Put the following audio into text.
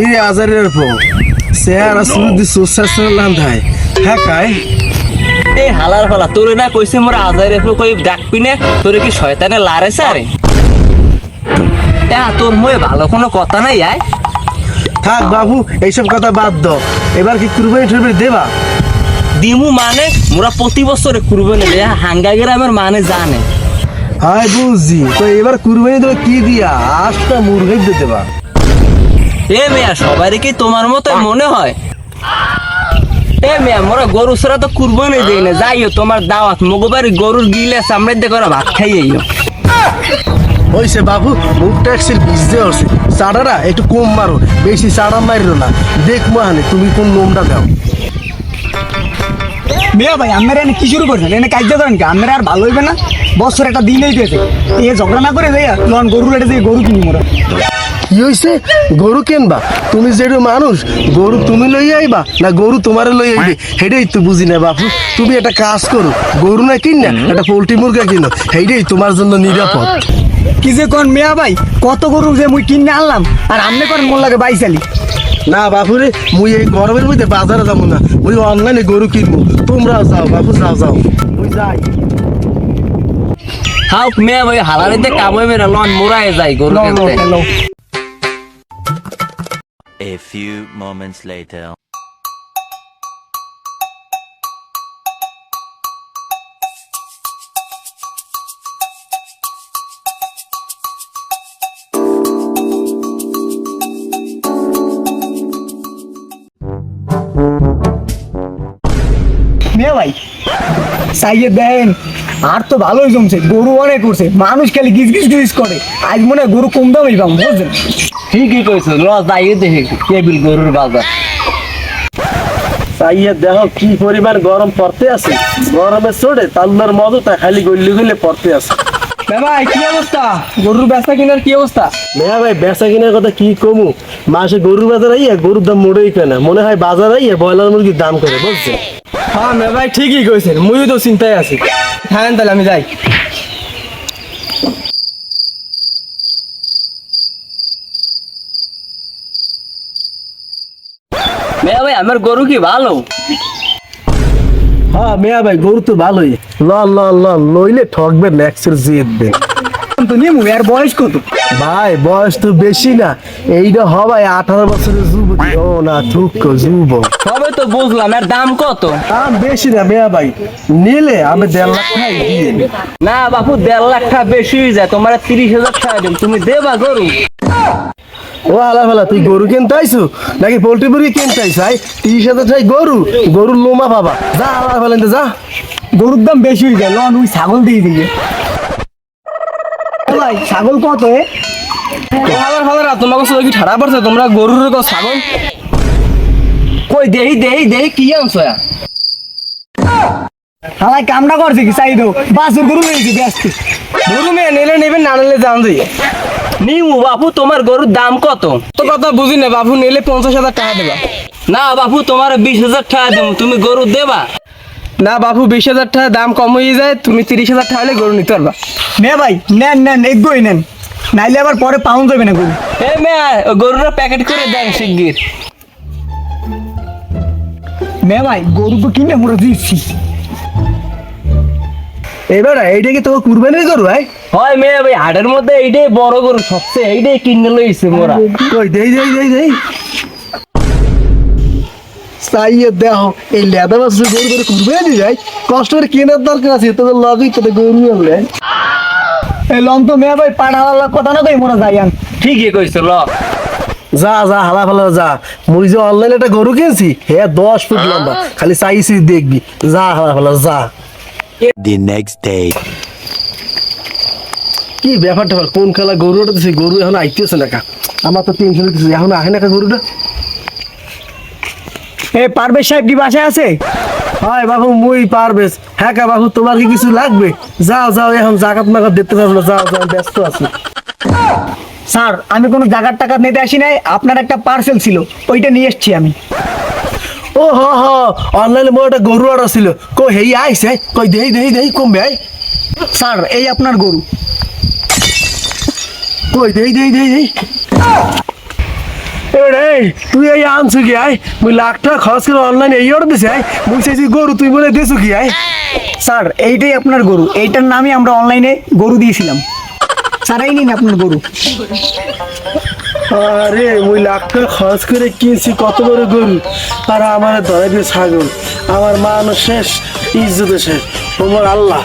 কিরে আজারের পর চেহারা সুদি সুসার লান্ধায়। হ্যাঁ কায় এই হালার ফালা তোরে না কইছে মোরা আজারে ফু কই ডাকবি না তোরে কি শয়তানে লারেছে আরে হ্যাঁ তোর ময়ে ভালো কোনো কথা নাই আয়। থাক বাবু এইসব কথা বাদ দাও। এবার কি কুরবানি টুরবানি দেবা? দিমু মানে মোরা প্রতি বছরে কুরবানি দেয় হাঙ্গা গ্রামের মানে জানে। হাই বুঝছি তো এবার কুরবানি দেবে কি দিয়া? আটটা মুরগাই দিয়ে দেবা। এ মেয়া সবারই কি তোমার মতো মনে হয়? এ মেয়া মোরা গরু ছাড়া তো কুরবানি দেই না। যাইও তোমার দাওয়াত মগবাড়ি গরুর গিলে সামনে দিয়ে করে ভাত খাইয়েইও হইছে বাবু মুখ ট্যাক্সির হচ্ছে চাড়াটা একটু কম মারো বেশি চাড়া মারিও না। দেখ মাহানে তুমি কোন নোমটা দাও। মিয়া ভাই আপনারা এনে কি শুরু করছেন? এনে কাজ করেন কি? আপনারা আর ভালো হইবে না? বছর একটা দিনই দিয়েছে এ ঝগড়া না করে যাইয়া লন গরু রেটে দিয়ে গরু কিনি মোরা। কি হইছে? গরু কেনবা? তুমি যেটা মানুষ গরু তুমি লই আইবা না গরু তোমারে লই আইবে? হেডেই তো বুঝি না বাপু। তুমি একটা কাজ করো গরু না কিন না একটা পোল্ট্রি মুরগা কিনো। হেডেই তোমার জন্য নিরাপদ। কি যে কোন মিয়া ভাই কত গরু যে মুই কিনে আনলাম আর আমনে করেন মোর লাগে বাইশালি না বাপুরে মুই এই গরমের মধ্যে বাজারে যাব না মুই অনলাইনে গরু কিনবো। তোমরাও যাও বাপু যাও যাও। মুই যাই। হাও মেয়া ভাই হালারিতে কামে মেরা লন মোরায় যাই গরু কিনতে few moments later. Meu. সাইয়ে দেন আর তো ভালোই জমছে গরু অনেক করছে মানুষ খালি গিজ গিজ গিজ করে। আজ মনে হয় গরু কম দামই পাবো বুঝছেন ঠিকই কইছো লস দাইয়ে দেখে কেবিল গরুর বাজার। তাইয়া দেখো কি পরিমাণ গরম পড়তে আছে। গরমে চড়ে তাল্লার মতো তা খালি গল্লি গলে পড়তে আছে। ভাই কি অবস্থা? গরুর ব্যবসা কিনার কি অবস্থা? মেয়া ভাই বেচা কিনার কথা কি কমু? মাসে গরুর বাজার আইয়া গরুর দাম মোড়েই কেনা মনে হয় বাজার আইয়া ব্রয়লার মুরগির দাম করে বুঝছে হ্যাঁ মে ভাই ঠিকই কইছেন। মুইও তো চিন্তায় আছি। হ্যাঁ তাহলে আমি যাই। মেয়া ভাই আমার গরু কি ভালো? হ্যাঁ মেয়া ভাই গরু তো ভালোই। ল ল ল লইলে ঠকবে নেক্সটের জিতবে তো নিমু এর বয়স কত? ভাই বয়স তো বেশি না। এইটা হবাই আঠারো বছরের যুবতী। ও না যুবক। সবে তো বুঝলাম এর দাম কত? দাম বেশি না মেয়া ভাই। নিলে আমি দেড় লাখ টাকা দিয়ে না বাপু দেড় লাখ টাকা বেশি হয়ে যায় তোমার তিরিশ হাজার টাকা দিন তুমি দেবা গরু? ও আলা ফালা তুই গরু কিনতে আইসু? নাকি পোল্ট্রি মুরগি কিনতে আইস? ভাই তিরিশ হাজার টাকা গরু গরুর লোমা পাবা যা আলা ফালা যা। গরুর দাম বেশি হয়ে যায়। লন ওই ছাগল দিয়ে দিলে ভাই ছাগল কত এ? হাজার হাজার তোমাকে শুধু কি ঠাড়া পড়ছে তোমরা গরুর কো ছাগল? কই দেহি দেহি দেহি কি আনছো হালাই কামটা করছে কি? চাই দাও। বাসুর গরু লইছি ব্যস্ত। গরু মেয়ে নিলে নেবেন না নিলে দাম দিই নিমু বাপু তোমার গরুর দাম কত? তো কথা বুঝি না বাবু নিলে পঞ্চাশ হাজার টাকা দেবা। না বাপু তোমার বিশ হাজার টাকা দেবো। তুমি গরু দেবা। না বাবু বিশ হাজার টাকা দাম কম হয়ে যায় তুমি তিরিশ হাজার টাকা হলে গরু নিতে পারবা। নে ভাই নেন নেন এগোই নেন। নাইলে আবার পরে পাউন্ড যাবে না গরু। এ মেয়া গরুর প্যাকেট করে দেন শিগগির। মে ভাই গরু তো কিনে মোরা দিচ্ছি এবার এইটা কি তোকে কুরবানির গরু ভাই? হয় মেয়ে ভাই হাটের মধ্যে এইটাই বড় গরু সবচেয়ে এইটাই কিনে লইছে মোরা। কই দেই দেই দেই দেই। সাইয়ে দেখো এই লেদা মাছ গরু করে কুরবানি যায়। কষ্ট করে কেনার দরকার আছে তোদের লগই তোদের গরু আনলে। এই লম তো মে ভাই পাড়াওয়ালা কথা না কই মোরা যাই আন। ঠিকই কইছো ল। যা যা হালা ফালা যা। মুই যে অনলাইনে একটা গরু কিনছি হ্যাঁ দশ ফুট লম্বা। খালি চাইছি দেখবি। যা হালা ফালা যা। The next day. কি ব্যাপারটা ব্যাপার, কোন খেলা গরুটা দিছে গরু এখন আইতেছে না কা? আমার তো টেনশন হইতেছে এখন আহে না কা গরুটা? এ পারবে সাহেব কি বাসায় আছে? হয় বাবু মুই পারবেস হ্যাঁ কা বাবু তোমার কি কিছু লাগবে? যাও যাও এখন জাকাত মাকাত দিতে পারব না। যাও যাও ব্যস্ত আছি। স্যার আমি কোনো জায়গার টাকা নিতে আসি নাই। আপনার একটা পার্সেল ছিল ওইটা নিয়ে এসেছি আমি। ও হ হ অনলাইনে মোর একটা গরু অর্ডার ছিল কই হেই আইছে কই দেই দেই দেই কমবে আই। স্যার এই আপনার গরু। কই দেই দেই দেই দেই। এই, তুই এই আনছু কি আয় মুই লাখ টাকা খরচ করে অনলাইনে এই অর্ডার দিছি আয় মুই চাইছি গরু, তুই বলে দিছু কি আয় স্যার, এইটাই আপনার গরু। এইটার নামই আমরা অনলাইনে গরু দিয়েছিলাম। স্যার, এই নিন আপনার গরু। আরে, মুই লাখ টাকা খরচ করে কিনছি কত বড় গরু? আর আমার ধরে ছাগল। আমার মানুষ শেষ ইজ্জত শেষ। ওমর আল্লাহ।